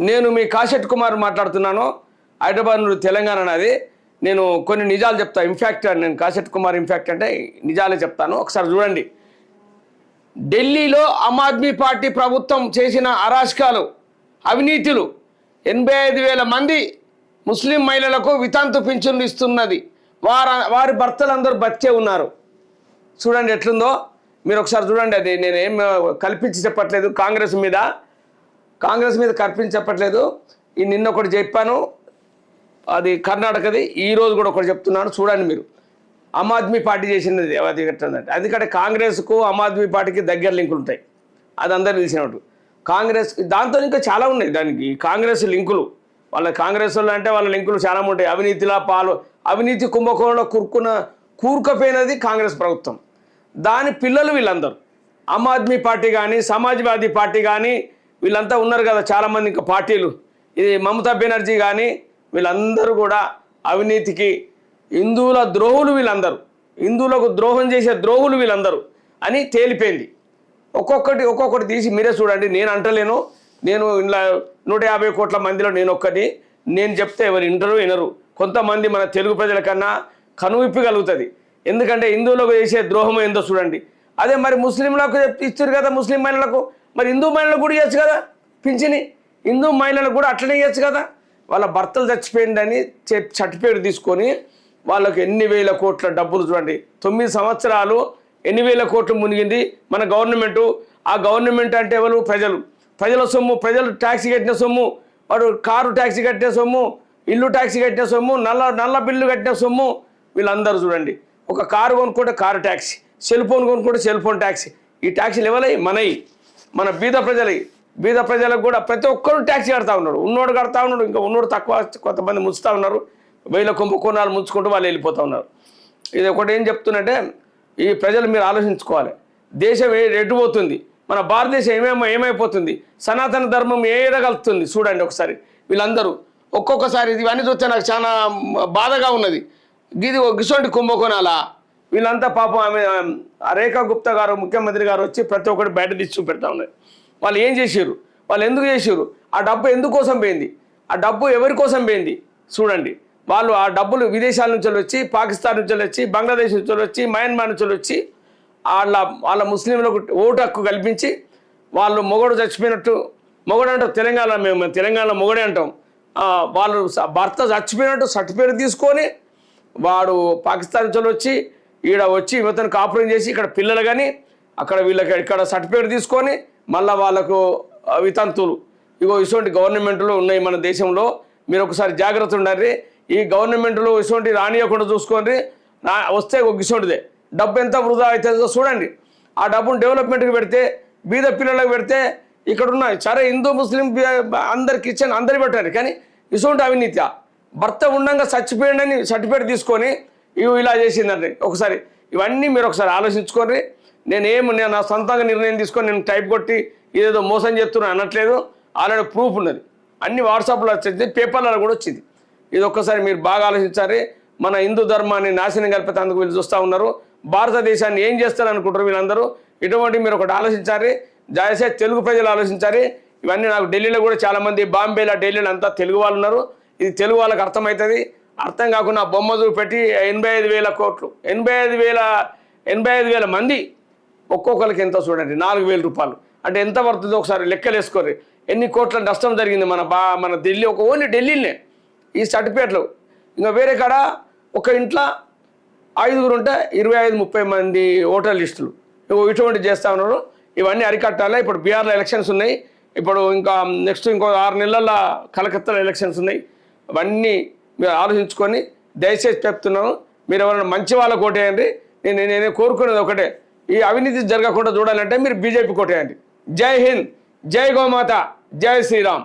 నేను మీ కాశెట్ కుమార్ మాట్లాడుతున్నాను. హైదరాబాద్ నుండి తెలంగాణ అనేది నేను కొన్ని నిజాలు చెప్తా. ఇన్ఫ్యాక్ట్ నేను కాశెట్ కుమార్ ఇన్ఫ్యాక్ట్ అంటే నిజాలే చెప్తాను. ఒకసారి చూడండి. ఢిల్లీలో ఆమ్ ఆద్మీ పార్టీ ప్రభుత్వం చేసిన అరాచకాలు అవినీతులు ఎనభై ఐదు వేల మంది ముస్లిం మహిళలకు వితంతు పింఛన్లు ఇస్తున్నది. వార వారి భర్తలందరూ బతికే ఉన్నారు. చూడండి ఎట్లుందో. మీరు ఒకసారి చూడండి అది. నేనేం కల్పించి చెప్పట్లేదు. కాంగ్రెస్ మీద కాంగ్రెస్ మీద కల్పించి చెప్పట్లేదు ఈ నిన్న ఒకటి చెప్పాను. అది కర్ణాటకది. ఈ రోజు కూడా ఒకటి చెప్తున్నాను. చూడండి మీరు. ఆమ్ ఆద్మీ పార్టీ చేసినది అది. ఎట్లుందంటే ఎందుకంటే కాంగ్రెస్కు ఆమ్ ఆద్మీ పార్టీకి దగ్గర లింకులు ఉంటాయి. అది అందరు తెలిసినట్టు. కాంగ్రెస్ దాంతో ఇంకా చాలా ఉన్నాయి. దానికి కాంగ్రెస్ లింకులు. వాళ్ళ కాంగ్రెస్ వాళ్ళు అంటే వాళ్ళ లింకులు చాలా ఉంటాయి. అవినీతిలా పాలు అవినీతి కుంభకోణంలో కూర్కున్న కూరుకపోయినది కాంగ్రెస్ ప్రభుత్వం. దాని పిల్లలు వీళ్ళందరూ. ఆమ్ ఆద్మీ పార్టీ కానీ సమాజ్వాదీ పార్టీ కానీ వీళ్ళంతా ఉన్నారు కదా చాలామంది ఇంకా పార్టీలు. ఇది మమతా బెనర్జీ కానీ వీళ్ళందరూ కూడా అవినీతికి హిందువుల ద్రోహులు వీళ్ళందరూ. హిందువులకు ద్రోహం చేసే ద్రోహులు వీళ్ళందరూ అని తేలిపోయింది. ఒక్కొక్కటి ఒక్కొక్కటి తీసి మీరే చూడండి. నేను అంటలేను. నేను ఇలా నూట యాభై కోట్ల మందిలో నేను ఒక్కటి నేను చెప్తే ఎవరు వింటరు వినరు. కొంతమంది మన తెలుగు ప్రజల కన్నా కనువిప్పగలుగుతుంది ఎందుకంటే హిందువులకు చేసే ద్రోహం ఏందో చూడండి. అదే మరి ముస్లింలకు ఇచ్చారు కదా ముస్లిం మహిళలకు. మరి హిందూ మహిళలకు కూడా ఇవ్వచ్చు కదా పింఛని. హిందూ మహిళలకు కూడా అట్లనే ఇవ్వచ్చు కదా. వాళ్ళ భర్తలు చచ్చిపోయిందని చెప్ సర్టిఫికేట్ తీసుకొని వాళ్ళకు ఎన్ని వేల కోట్ల డబ్బులు చూడండి. తొమ్మిది సంవత్సరాలు ఎన్ని వేల కోట్లు మునిగింది మన గవర్నమెంటు. ఆ గవర్నమెంట్ అంటే ఎవరు? ప్రజలు. ప్రజల సొమ్ము ప్రజలు ట్యాక్సీ కట్టిన సొమ్ము వాడు కారు ట్యాక్సీ కట్టిన సొమ్ము ఇల్లు ట్యాక్సీ కట్టిన సొమ్ము నల్ల నల్ల బిల్లు కట్టిన సొమ్ము వీళ్ళందరూ చూడండి. ఒక కారు కొనుక్కుంటే కారు ట్యాక్సీ సెల్ ఫోన్ కొనుక్కుంటే సెల్ ఫోన్ ట్యాక్సీ. ఈ ట్యాక్సీలు ఎవరై మనయి మన బీద ప్రజలు బీద ప్రజలకు కూడా ప్రతి ఒక్కరు ట్యాక్సీ కడతా ఉన్నాడు. ఉన్నోడు కడతా ఉన్నాడు ఇంకా ఉన్నోడు తక్కువ కొంతమంది ముంచుతూ ఉన్నారు. వేల కుంభకోణాలు ముంచుకుంటూ వాళ్ళు వెళ్ళిపోతూ ఉన్నారు. ఇది ఒకటి ఏం చెప్తున్నట్టే ఈ ప్రజలు మీరు ఆలోచించుకోవాలి. దేశం ఏ ఎటుపోతుంది మన భారతదేశం ఏమేమో ఏమైపోతుంది సనాతన ధర్మం ఏడగలుగుతుంది చూడండి ఒకసారి. వీళ్ళందరూ ఒక్కొక్కసారి ఇవన్నీ చూస్తే నాకు చాలా బాధగా ఉన్నది. ఇది గిసోంటి కుంభకోణాలా? వీళ్ళంతా పాపం ఆమె రేఖా గుప్తా గారు ముఖ్యమంత్రి గారు వచ్చి ప్రతి ఒక్కటి బయట తీసి పెడతా ఉన్నారు వాళ్ళు ఏం చేసారు వాళ్ళు ఎందుకు చేసారు ఆ డబ్బు ఎందుకోసం పోయింది? ఆ డబ్బు ఎవరి కోసం పోయింది? చూడండి. వాళ్ళు ఆ డబ్బులు విదేశాల నుంచి వచ్చి పాకిస్తాన్ నుంచి వచ్చి బంగ్లాదేశ్ నుంచి వచ్చి మయన్మార్ నుంచి వచ్చి వాళ్ళ వాళ్ళ ముస్లింలకు ఓటు హక్కు కల్పించి వాళ్ళు మొగడు చచ్చిపోయినట్టు మొగడు అంటాం తెలంగాణ మేము తెలంగాణ మొగడే అంటాం. వాళ్ళు భర్త చచ్చిపోయినట్టు సర్టిఫికేట్ తీసుకొని వాడు పాకిస్తాన్ నుంచి వచ్చి ఈడ వచ్చి ఇవతను కాపురం చేసి ఇక్కడ పిల్లలు కానీ అక్కడ వీళ్ళకి ఇక్కడ సర్టిఫికేట్ తీసుకొని మళ్ళీ వాళ్ళకు వితంతులు వితంతువులు. ఇగో ఇటువంటి గవర్నమెంట్లు ఉన్నాయి మన దేశంలో. మీరు ఒకసారి జాగ్రత్త ఉండండి ఈ గవర్నమెంట్లు ఇటువంటి రానియకుండా చూసుకోండి. వస్తే ఒక ఇటువంటిదే డబ్బు ఎంత వృధా అవుతుందో చూడండి. ఆ డబ్బును డెవలప్మెంట్కి పెడితే బీద పిల్లలకు పెడితే ఇక్కడ ఉన్నాయి సరే హిందూ ముస్లిం బి- అందరికి ఇచ్చాను అందరికి పెట్టారు కానీ ఇటువంటి అవినీతి. భర్త ఉండంగా చచ్చిపోయిండని సర్టిఫికేట్ తీసుకొని ఇవి ఇలా చేసిందండి. ఒకసారి ఇవన్నీ మీరు ఒకసారి ఆలోచించుకోండి నేను నేను నా సొంతంగా నిర్ణయం తీసుకొని నేను టైప్ కొట్టి ఇదేదో మోసం చేస్తున్నా అనట్లేదు. ఆల్రెడీ ప్రూఫ్ ఉన్నది. అన్ని వాట్సాప్లో వచ్చింది పేపర్లలో కూడా వచ్చింది. ఇది ఒక్కసారి మీరు బాగా ఆలోచించాలి. మన హిందూ ధర్మాన్ని నాశనం కలిపేందుకు వీళ్ళు చూస్తూ ఉన్నారు. భారతదేశాన్ని ఏం చేస్తారనుకుంటారు వీళ్ళందరూ? ఇటువంటి మీరు ఒకటి ఆలోచించాలి. జాయసే తెలుగు ప్రజలు ఆలోచించాలి. ఇవన్నీ నాకు ఢిల్లీలో కూడా చాలామంది బాంబేలో ఢిల్లీలో అంతా తెలుగు వాళ్ళు ఉన్నారు. ఇది తెలుగు వాళ్ళకి అర్థమవుతుంది. అర్థం కాకుండా బొమ్మ చూపెట్టి ఎనభై ఐదు వేల కోట్లు. ఎనభై ఐదు వేల ఎనభై ఐదు వేల మంది ఒక్కొక్కరికి ఎంత చూడండి? నాలుగు వేల రూపాయలు. అంటే ఎంత పడుతుందో ఒకసారి లెక్కలేసుకోరు ఎన్ని కోట్ల నష్టం జరిగింది మన బా మన ఢిల్లీ ఒక ఓన్లీ ఢిల్లీనే. ఈ సర్టిఫికేట్లు. ఇంకా వేరే కాడ ఒక ఇంట్లో ఐదుగురు ఉంటే ఇరవై ఐదు ముప్పై మంది ఓటర్ లిస్టులు. ఇటువంటి చేస్తా ఉన్నారు. ఇవన్నీ అరికట్టాలి? ఇప్పుడు బీహార్లో ఎలక్షన్స్ ఉన్నాయి. ఇప్పుడు ఇంకా నెక్స్ట్ ఇంకో ఆరు నెలల కలకత్తాలో ఎలక్షన్స్ ఉన్నాయి. అవన్నీ మీరు ఆలోచించుకొని దయచేసి చెప్తున్నాను మీరు ఎవరైనా మంచి వాళ్ళకు ఓటేయండి. నేను నేను కోరుకునేది ఒకటే. ఈ అవినీతి జరగకుండా చూడాలంటే మీరు బీజేపీ కోటేయండి జై హింద్ జై గోమాత జై శ్రీరామ్.